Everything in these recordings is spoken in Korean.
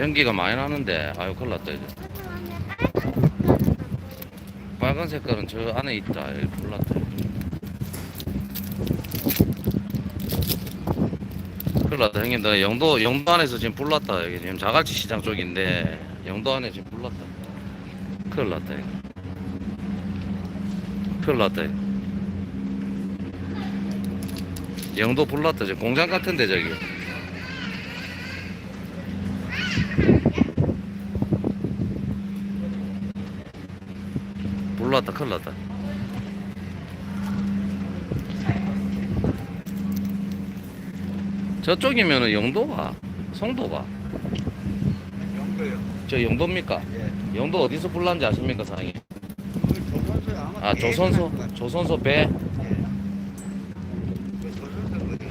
연기가 많이 나는데. 아유 큰일 났다 이제. 빨간 색깔은 저 안에 있다. 여기 불났다. 큰일 났다. 형님 나 영도 영도 안에서 지금 불났다. 여기 지금 자갈치 시장 쪽인데 영도 안에 지금 불났다. 큰일 났다 이거 큰일 났다 이거 영도 불났다. 지금 공장 같은데 저기 불 났다 큰일 났다 저쪽이면은 영도가 송도가 영도요. 저 영도입니까? 예. 영도 어디서 불난지 아십니까 사장님? 그 조선소에 아마 아 조선소 거예요. 조선소 배 예. 그 조선소 어디?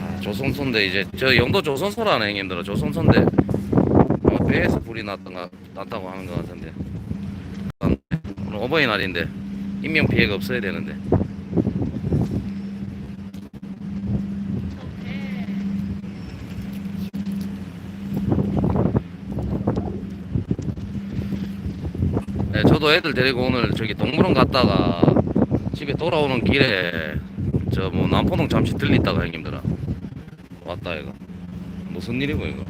아, 조선소인데 이제 저 영도 조선소라네 형님들아 조선소인데 아마 배에서 불이 났던가 났다고 하는 것 같은데 오늘 어버이날인데 인명 피해가 없어야 되는데. 네, 저도 애들 데리고 오늘 저기 동물원 갔다가 집에 돌아오는 길에 저 뭐 남포동 잠시 들리다가 형님들아 왔다 이거. 무슨 일이고 이거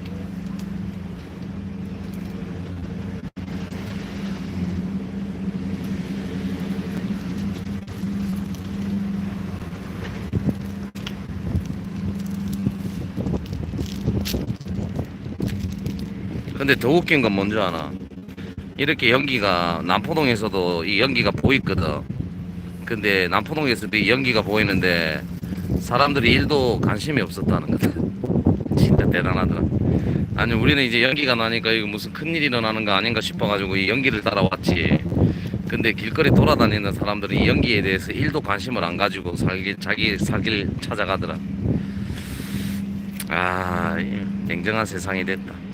근데 더 웃긴 건 뭔지 아나 이렇게 연기가 남포동에서도 이 연기가 보이거든 근데 남포동에서도 이 연기가 보이는데 사람들이 일도 관심이 없었다는 거다. 진짜 대단하더라. 아니 우리는 이제 연기가 나니까 이거 무슨 큰일이 일어나는 거 아닌가 싶어가지고 이 연기를 따라왔지. 근데 길거리 돌아다니는 사람들이 이 연기에 대해서 일도 관심을 안 가지고 살기 자기 살길 찾아가더라. 아, 이 냉정한 세상이 됐다.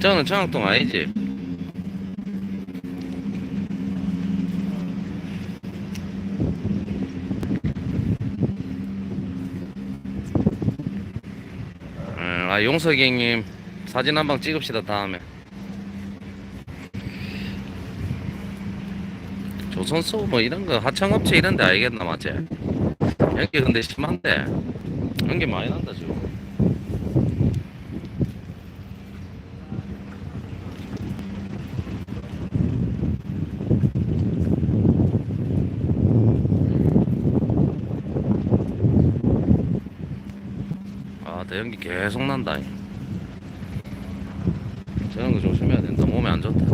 저는 청학동 아니지? 음, 아 용석이 형님 사진 한 방 찍읍시다 다음에 조선소 뭐 이런 거 하청업체 이런 데 알겠나 맞지? 여기 근데 심한데 연기 많이 난다 지금 아 대연기 계속 난다. 저런 거 조심해야 된다. 몸에 안 좋다.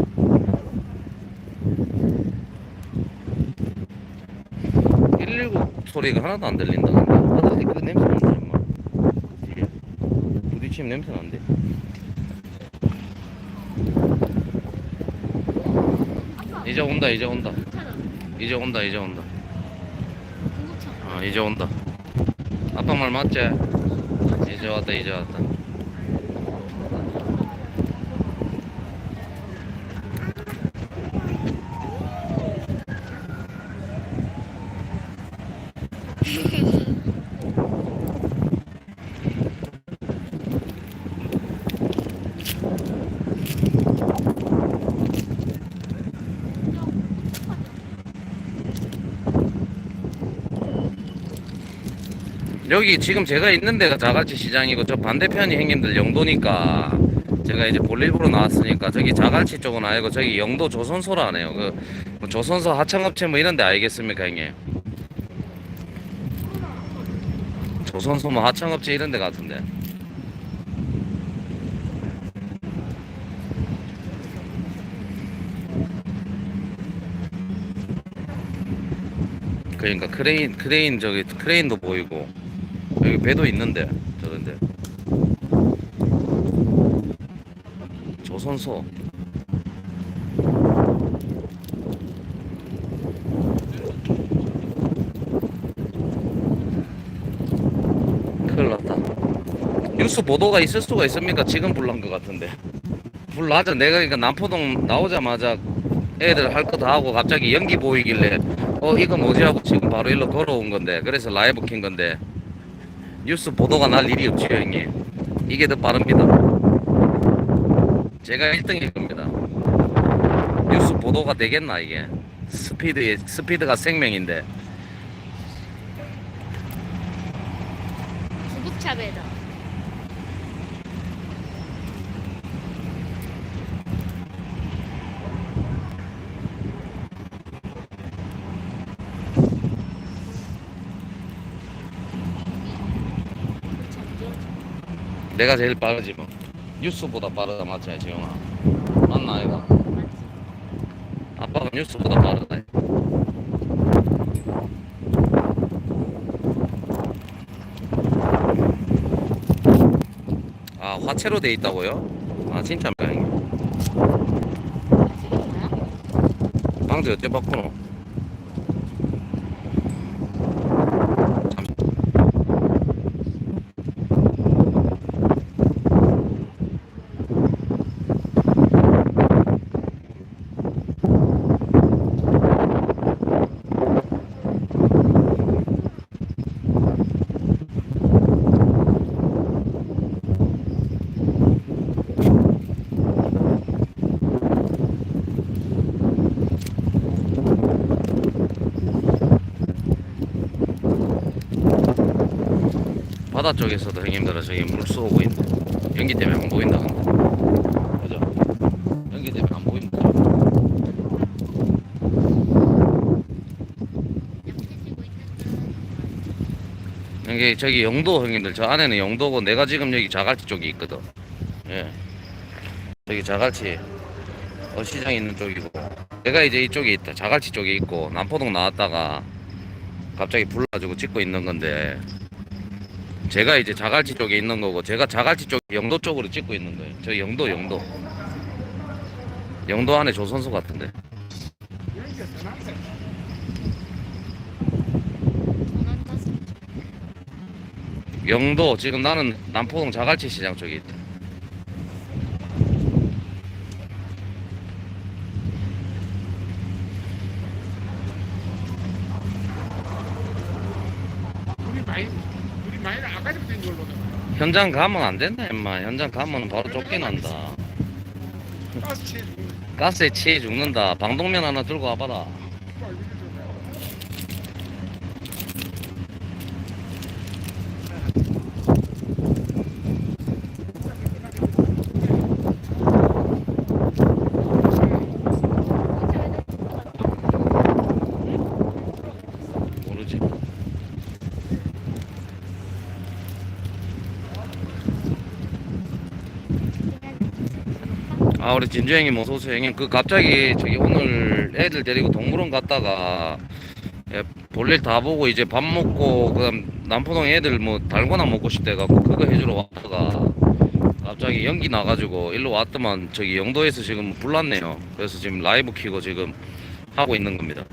119 소리가 하나도 안 들린다. 근데 아저씨 그 냄새 난다 임마 부딪히면 냄새 난대. 이제 온다 이제 온다. 이제 온다 이제 온다. 아 이제 온다. 아빠 말 맞지? 이제 왔다 여기 지금 제가 있는 데가 자갈치 시장이고 저 반대편이 형님들 영도니까 제가 이제 볼 일부러 나왔으니까 저기 자갈치 쪽은 아니고 저기 영도 조선소라네요. 그뭐 조선소 하청업체 뭐 이런 데 알겠습니까 형님? 조선소 뭐 하청업체 이런 데 같은데. 그러니까 크레인 크레인 저기 크레인도 보이고 여기 배도 있는데 저런데 조선소. 큰일 났다. 뉴스 보도가 있을 수가 있습니까? 지금 불난 것 같은데. 불나자 내가 그러니까 남포동 나오자마자 애들 할 거 다 하고 갑자기 연기 보이길래 어 이거 뭐지 하고 지금 바로 일로 걸어온 건데 그래서 라이브 킨 건데 뉴스 보도가 날 일이 없지요 형님. 이게 더 빠릅니다. 제가 1등일 겁니다. 뉴스 보도가 되겠나 이게? 스피드 스피드가 생명인데. 구급차 배달. 구급차 운전 내가 제일 빠르지 뭐 뉴스보다 빠르다 맞지 지영아 맞나 아이가? 아빠가 뉴스보다 빠르다 아 화채로 돼 있다고요? 아 지금 뭐야? 방제 어째 바꾸노? 바다 쪽에서도 형님들은 저기 물 쏘고 있네. 연기 때문에 안 보인다 근데. 그죠? 연기 때문에 안 보인다. 여기 저기 영도 형님들 저 안에는 영도고 내가 지금 여기 자갈치 쪽에 있거든. 예. 저기 자갈치 어 시장 있는 쪽이고 내가 이제 이쪽에 있다. 자갈치 쪽에 있고 남포동 나왔다가 갑자기 불러가지고 찍고 있는 건데 제가 이제 자갈치 쪽에 있는 거고 제가 자갈치 쪽 영도 쪽으로 찍고 있는 거예요. 저 영도 영도 영도 안에 조선소 같은데. 영도 지금 나는 남포동 자갈치 시장 쪽에 있다. 우리 많이 우리 많이 아까부터 된 걸로 현장 가면 안 된다 임마. 현장 가면 바로 쫓겨난다. 가스 가스에 취해 죽는다. 방독면 하나 들고 와봐라. 모르지. 아 우리 진주 형님 어서 오세요 형님 그 갑자기 저기 오늘 애들 데리고 동물원 갔다가 예, 볼일 다 보고 이제 밥 먹고 그다음 남포동 애들 뭐 달고나 먹고 싶대 갖고 그거 해주러 왔다가 갑자기 연기 나가지고 일로 왔더만 저기 영도에서 지금 불났네요. 그래서 지금 라이브 키고 지금 하고 있는 겁니다.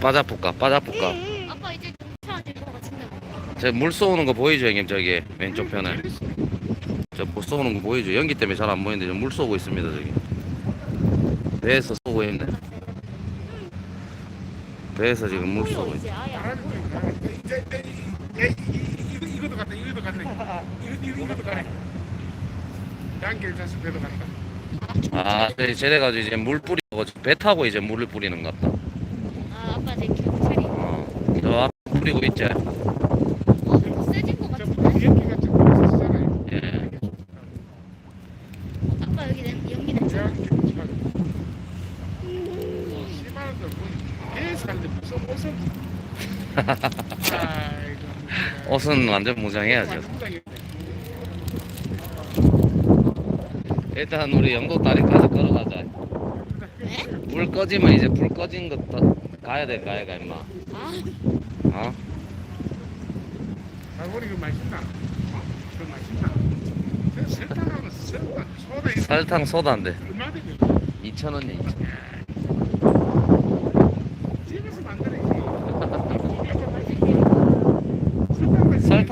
빠자 볼까 빠자 볼까 아빠 이제 차 아닐 것 같은데. 저물 쏘는 거 보이죠 형님? 저기 왼쪽 편에. 저물 쏘는 거 보이죠? 연기 때문에 잘 안 보이는데 물 쏘고 있습니다 저기. 배에서 쏘고 있네. 배에서 지금 물 쏘고 있네. 갔다 양길 다시 배도 간다 아 네, 쟤네가지고 이제 물 뿌리고 배 타고 이제 물을 뿌리는 것 같다. 아 아빠 내 경찰이. 어저 뿌리고 있지 어 그거 세진 것 저 같은데. 연기가 좀 있었잖아요 예 아빠 여기 내 연기 내. 제가 심한 거 배에서 하는데 무슨 옷을 아이고 옷은 완전 무장해야죠. 일단 우리 영도 다리까지 걸어가자. 네? 불 꺼지면 이제 불 꺼진 것도 가야 될 거야 임마. 아. 어? 아 우리 그 맛있나 그 맛있나 저 설탕하고 설탕 소다. 설탕 소다인데 얼마 되게 2,000원이야 2,000원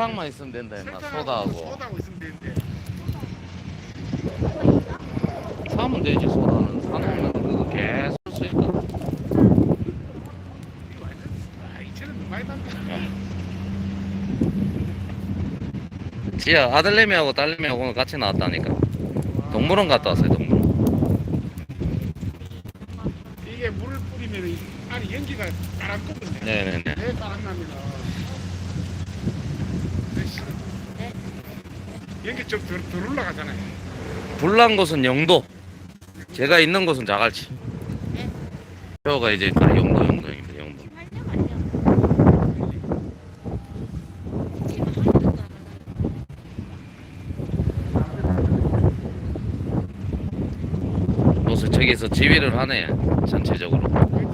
설탕만 있으면 된다 임마. 소다하고. 소다하고 있으면 되는데. 사면 되지 소다는. 사놓으면 그거 계속 쓰니까. 아, 지야 아들내미하고 딸내미하고 오늘 같이 나왔다니까. 동물원 갔다 왔어요 동물원. 이게 물을 뿌리면 이 안에 연기가 따라 끄거든요 네네네. 네. 따라 납니다 연기 좀덜 덜 올라가잖아요. 불난 곳은 영도 제가 있는 곳은 자갈치 네. 저가 이제 다 영도 영도입니다 영도. 그래서 저기서 지휘를 하네 전체적으로 조끼.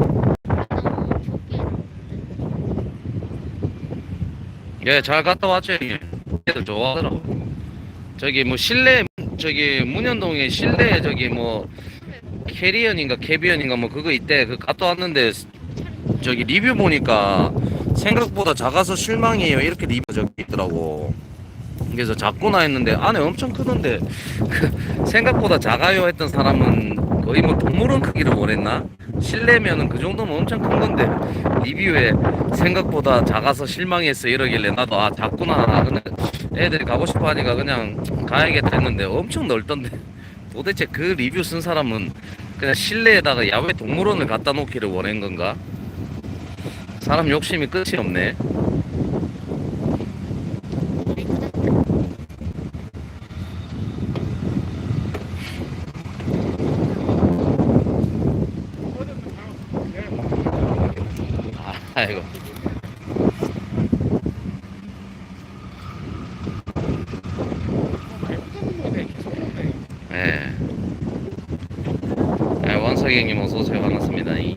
예잘 갔다 왔죠 형님 애들 좋아하더라고 저기 뭐 실내 저기 문현동에 실내 저기 뭐 캐리언인가 캐비언인가 뭐 그거 있대. 그 갔다 왔는데 저기 리뷰 보니까 생각보다 작아서 실망이에요. 이렇게 리뷰 적혀 있더라고 그래서 작구나 했는데 안에 엄청 크던데 그 생각보다 작아요 했던 사람은 거의 뭐 동물원 크기를 원했나 실내면은 그 정도면 엄청 큰 건데 리뷰에 생각보다 작아서 실망했어 이러길래 나도 아 작구나 근데 애들이 가고 싶어 하니까 그냥 가야겠다 했는데 엄청 넓던데 도대체 그 리뷰 쓴 사람은 그냥 실내에다가 야외 동물원을 갖다 놓기를 원한 건가? 사람 욕심이 끝이 없네. 어제는 다 내가 아, 아이고. 오는데 예. 예, 원석이 형님 어서 오세요. 반갑습니다. 이.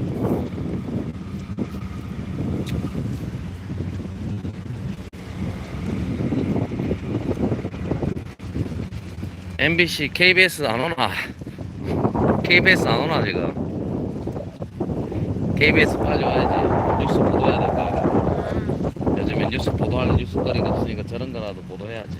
MBC, KBS 안 오나? KBS 안 오나 지금? KBS 와야지. 뉴스 보도해야 될 거 아니야. 요즘엔 뉴스 보도할 뉴스거리가 없으니까 저런 거라도 보도해야지.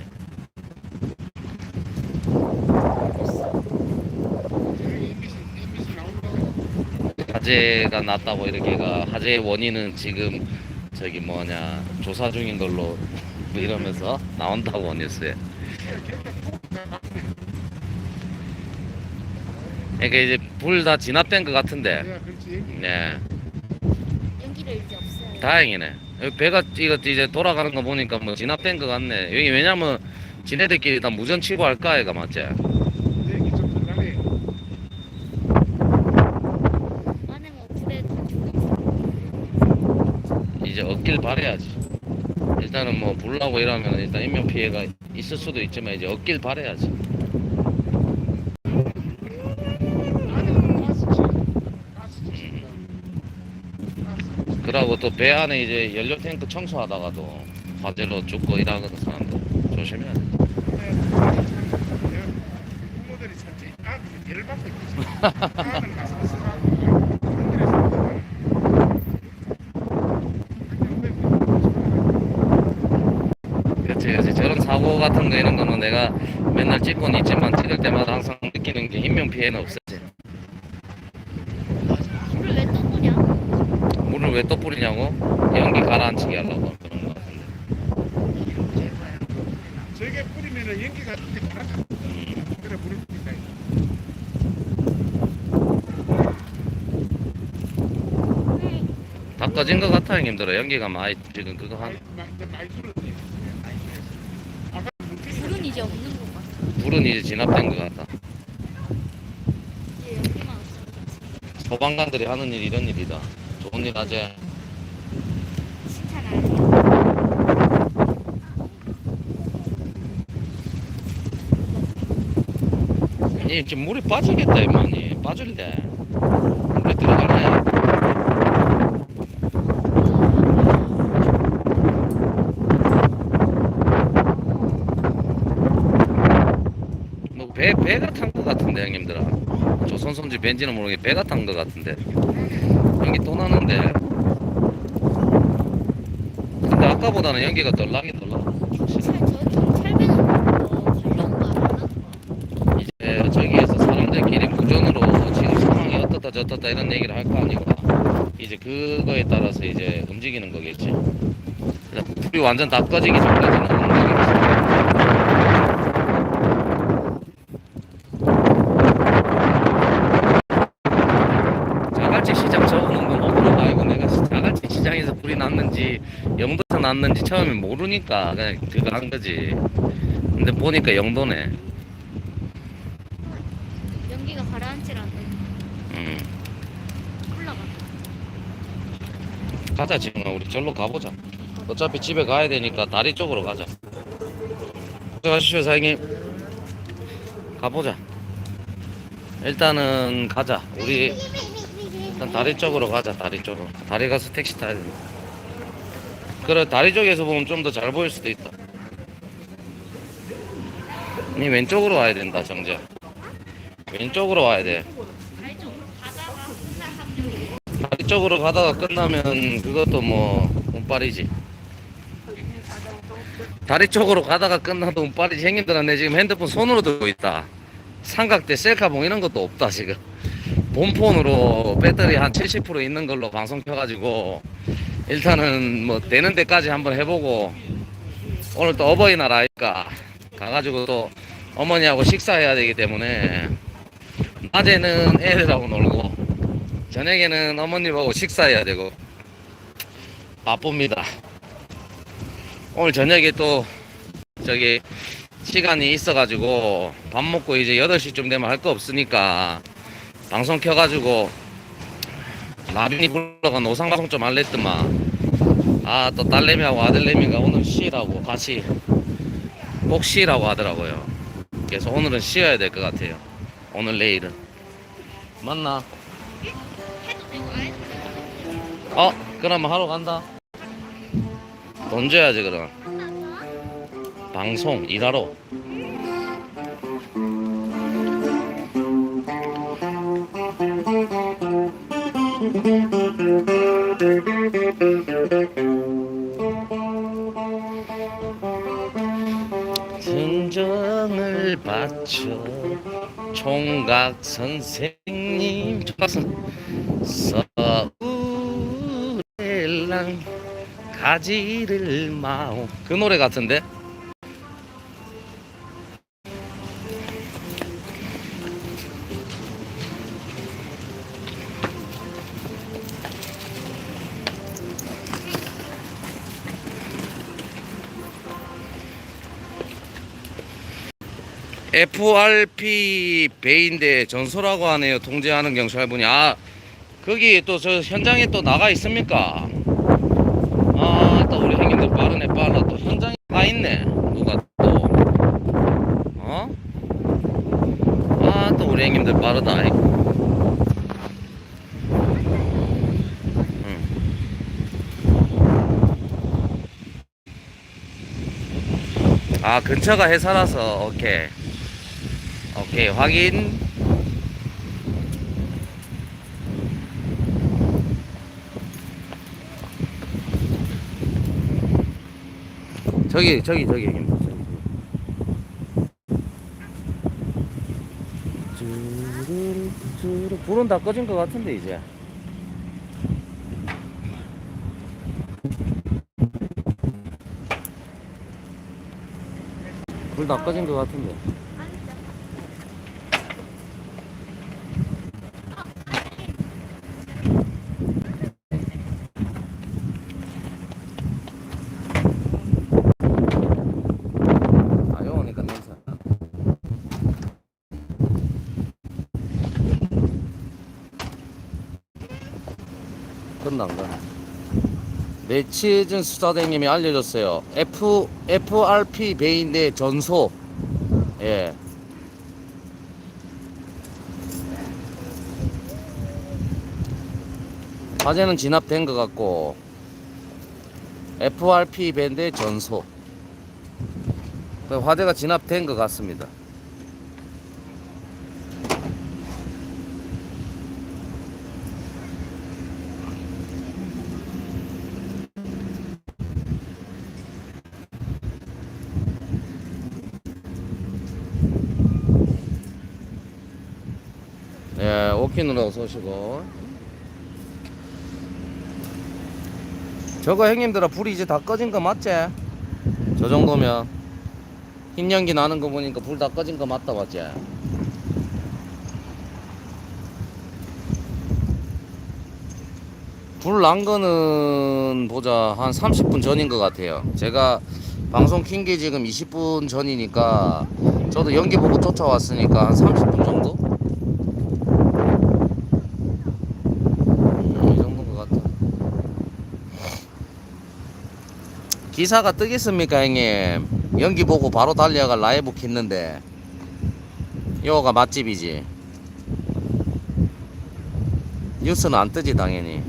화재가 났다고 이렇게가 화재의 원인은 지금 저기 뭐냐 조사 중인 걸로 뭐 이러면서 나온다고 뉴스에. 그러니까 이제 불 다 진압된 것 같은데. 내가 그렇지 네, 연기를 이제 없어요. 다행이네. 여기 배가 이거 이제 돌아가는 거 보니까 뭐 진압된 것 같네. 여기 왜냐면 지네들끼리 다 무전 치고 할까 얘가 맞지? 얘기 좀 불에 다 죽고 이제 얻길 바래야지. 일단은 뭐 불나고 이러면 일단 인명 피해가 있을 수도 있지만 이제 얻길 바래야지. 안에는 가스치 가스치 그러고 또 배 안에 이제 연료 탱크 청소하다가도 화재로 죽고 이러는 사람들 조심해야 돼. 부모들이 찾지 아 예를 받고 있지 아들 가서 쓰라고 그렇지, 그렇지. 저런 사고 같은 거 이런 거는 내가 맨날 찍고는 있지만 찍을 때마다 항상 느끼는 게 인명 피해는 없었지. 불을 왜 떠보냐? 물을 왜 또 뿌리냐고? 연기 가라앉히게 하려고 그런 거 같은데. 저게 뿌리면은 연기가 이렇게 가라앉아 그래 물을 뿌린다 다 꺼진 것 같아 형님들아. 연기가 많이 지금 그거 한 많이 많이 줄었네 아까 물기 불은 이제 없는 것 같아. 불은 이제 진압된 것 같다. 이제 없어. 소방관들이 하는 일 이런 일이다. 안 해요. 아니 지금 물에 빠지겠다 이만이 빠질래. 물에 들어갈래. 뭐배 배가 탄 것 같은데 형님들아. 조선선지 벤지는 모르게 배가 탄 것 같은데. 연기 또 나는데. 근데 아까보다는 연기가 덜 나긴 덜 나. 이제 저기에서 사람들끼리 무전으로 지금 상황이 어떻다 저떻다 이런 얘기를 할 거 아니까 이제 그거에 따라서 이제 움직이는 거겠지. 불이 완전 다 꺼지기 거겠지. 자갈치 시장 적어놓은 건 어디로 가고 내가 자갈치 시장에서 불이 났는지 났는지 처음에 모르니까 그냥 그거 한 거지. 근데 보니까 영도네. 연기가 가라앉질 않네. 음. 올라가. 가자 지금 우리 절로 가보자. 어차피 집에 가야 되니까 다리 쪽으로 가자. 가시죠 사장님. 가보자. 일단은 가자. 우리 일단 다리 쪽으로 가자. 다리 쪽으로. 다리 가서 택시 타야 돼. 그래 다리 쪽에서 보면 좀 더 잘 보일 수도 있다. 니 왼쪽으로 와야 된다 정재. 왼쪽으로 와야 돼. 다리 쪽으로 가다가 끝나면 그것도 뭐 운빨이지. 다리 쪽으로 가다가 끝나도 운빨이지. 형님들한테 지금 핸드폰 손으로 들고 있다. 삼각대 셀카봉 이런 것도 없다 지금. 본폰으로 배터리 한 70% 있는 걸로 방송 켜가지고 일단은 뭐 되는 데까지 한번 해보고 오늘 또 어버이날 아니까 가가지고 또 어머니하고 식사해야 되기 때문에 낮에는 애들하고 놀고 저녁에는 어머님하고 식사해야 되고 바쁩니다. 오늘 저녁에 또 저기 시간이 있어가지고 밥 먹고 이제 8시쯤 되면 할 거 없으니까 방송 켜가지고 라빈이 불러간 오상방송 좀 할랬더만 아 또 딸내미하고 아들내미가 오늘 쉬라고 같이 꼭 쉬라고 하더라고요. 그래서 오늘은 쉬어야 될 것 같아요. 오늘 내일은 되고. 어? 그럼 하러 간다. 돈 줘야지 그럼. 방송 일하러. 진정을 바쳐 총각 선생님 선 서울에랑 가지를 마오. 그 노래 같은데 FRP 배인데 전소라고 하네요 통제하는 경찰분이 아 거기 또 저 현장에 또 나가 있습니까? 아, 또 우리 형님들 빠르네, 빨라. 또 현장에 가 있네. 누가 또. 어? 아, 또 우리 형님들 빠르다. 응. 아, 근처가 해사라서, 오케이. 오케이, 확인. 저기 저기 저기 주르 불은 다 꺼진 것 같은데 이제. 불 다 꺼진 것 같은데 아 영오니까 냄새 안 나. 끝난 거. 매치즌 수사대님이 알려줬어요. F FRP 베인대 전소. 예. 화재는 진압된 것 같고 FRP 밴드 전소. 그 화재가 진압된 것 같습니다. 예, 오키누라 어서 오시고. 저거 형님들아 불이 이제 다 꺼진 거 맞지? 저 정도면 흰 연기 나는 거 보니까 불 다 꺼진 거 맞다 맞지? 불 난 거는 보자 한 30분 전인 것 같아요. 제가 방송 킨 게 지금 20분 전이니까 저도 연기 보고 쫓아왔으니까 한 30분 정도? 음, 이 정도인 것 같아. 기사가 뜨겠습니까 형님? 연기 보고 바로 달려가 라이브 켰는데 요가 맛집이지. 뉴스는 안 뜨지 당연히.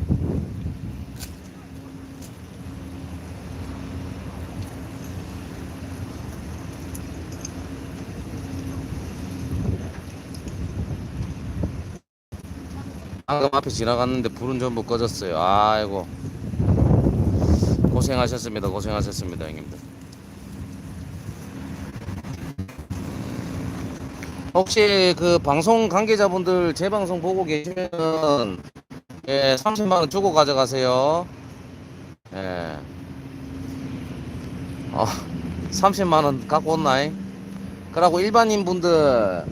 방금 앞에 지나갔는데 불은 전부 꺼졌어요. 아이고 고생하셨습니다. 고생하셨습니다, 형님들. 혹시 그 방송 관계자분들 제 방송 보고 계시면 예 30만 원 주고 가져가세요. 예. 어 30만 원 갖고 온나이? 그러고 일반인 분들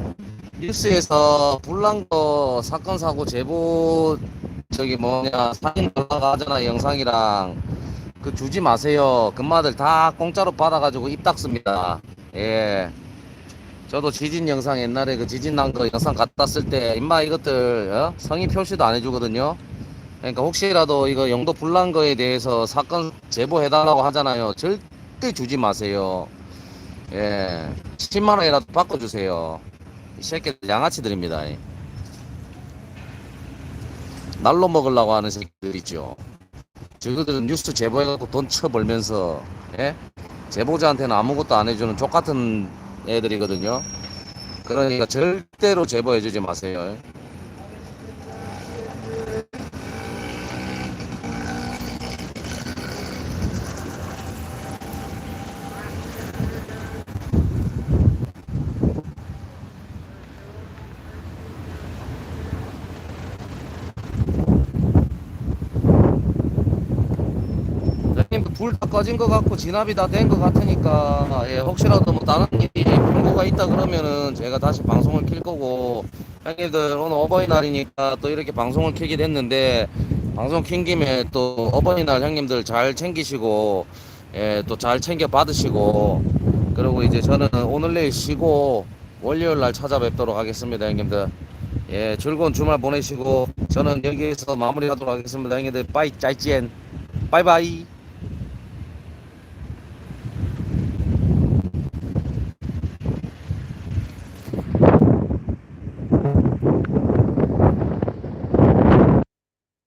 뉴스에서 불난 거 사건 사고 제보 저기 뭐냐 사진 올라가잖아 영상이랑 그 주지 마세요. 금마들 다 공짜로 받아가지고 입 닦습니다. 예. 저도 지진 영상 옛날에 그 지진 난 거 영상 갖다 쓸 때 임마 이것들 어? 성의 표시도 안 해주거든요. 그러니까 혹시라도 이거 영도 불난 거에 대해서 사건 제보해달라고 하잖아요. 절대 주지 마세요. 예. 10만 원이라도 바꿔주세요. 이 새끼들 양아치들입니다. 이. 날로 먹으려고 하는 새끼들 있죠. 저들은 뉴스 제보해갖고 돈 쳐벌면서 예? 제보자한테는 아무것도 안 해주는 족 같은 애들이거든요. 그러니까 절대로 제보해주지 마세요. 형님 불 다 꺼진 것 같고 진압이 다 된 것 같으니까 예, 혹시라도 뭐 다른 일이 경고가 있다 그러면은 제가 다시 방송을 킬 거고 형님들 오늘 어버이날이니까 또 이렇게 방송을 켜게 됐는데 방송 킨 김에 또 어버이날 형님들 잘 챙기시고 예, 또 잘 챙겨 받으시고 그리고 이제 저는 오늘 내일 쉬고 월요일 날 찾아뵙도록 하겠습니다 형님들. 예 즐거운 주말 보내시고 저는 여기에서 마무리하도록 하겠습니다 형님들. 빠이 짜이찐 바이바이